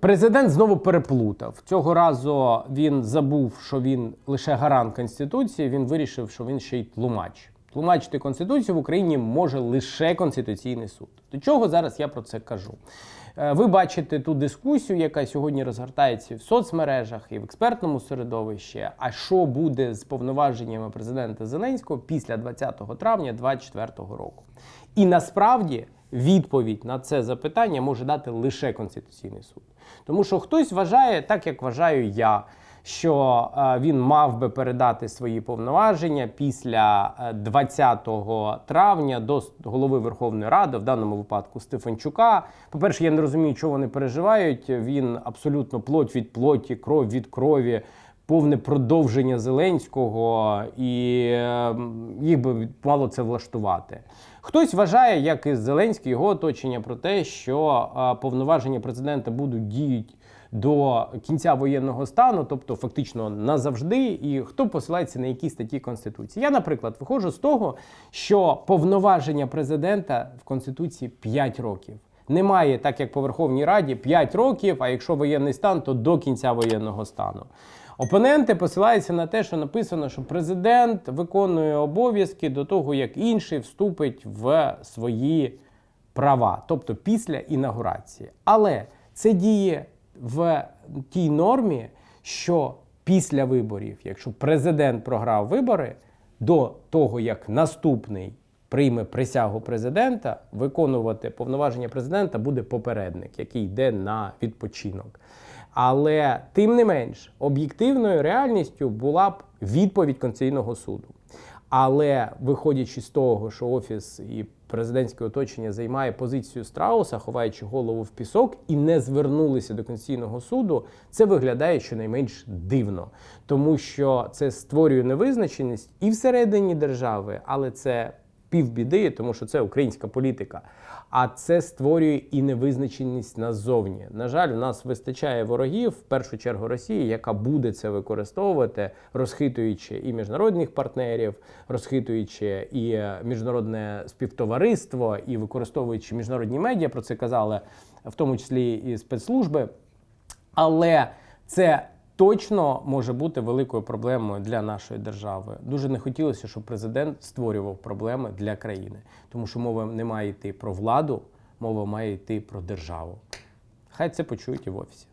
Президент знову переплутав. Цього разу він забув, що він лише гарант Конституції. Він вирішив, що він ще й тлумач. Тлумачити Конституцію в Україні може лише Конституційний суд. До чого зараз я про це кажу? Е, Ви бачите ту дискусію, яка сьогодні розгортається в соцмережах і в експертному середовищі. А що буде з повноваженнями президента Зеленського після 20 травня 2024 року? І насправді відповідь на це запитання може дати лише Конституційний суд. Тому що хтось вважає, так як вважаю я, що е, він мав би передати свої повноваження після е, 20 травня до голови Верховної Ради, в даному випадку Стефанчука. По-перше, я не розумію, чого вони переживають. Він абсолютно плоть від плоті, кров від крові. Повне продовження Зеленського, і е, їх би мало це влаштувати. Хтось вважає, як і Зеленський, його оточення, про те, що е, повноваження президента будуть діють до кінця воєнного стану, тобто фактично назавжди, і хто посилається на які статті Конституції. Я, наприклад, виходжу з того, що повноваження президента в Конституції 5 років. Немає, так як по Верховній Раді, 5 років, а якщо воєнний стан, то до кінця воєнного стану. Опоненти посилаються на те, що написано, що президент виконує обов'язки до того, як інший вступить в свої права, тобто після інаугурації. Але це діє в тій нормі, що після виборів, якщо президент програв вибори, до того як наступний прийме присягу президента, виконувати повноваження президента буде попередник, який йде на відпочинок. Але тим не менш, об'єктивною реальністю була б відповідь Конституційного суду. Але виходячи з того, що офіс і президентське оточення займає позицію страуса, ховаючи голову в пісок, і не звернулися до Конституційного суду, це виглядає щонайменш дивно, тому що це створює невизначеність і всередині держави, але це півбіди, тому що це українська політика. А це створює і невизначеність назовні. На жаль, в нас вистачає ворогів, в першу чергу Росії, яка буде це використовувати, розхитуючи і міжнародних партнерів, розхитуючи і е, міжнародне співтовариство, і використовуючи міжнародні медіа, про це казали, в тому числі і спецслужби. Але це точно може бути великою проблемою для нашої держави. Дуже не хотілося, щоб президент створював проблеми для країни, тому що мова не має йти про владу, мова має йти про державу. Хай це почують і в офісі.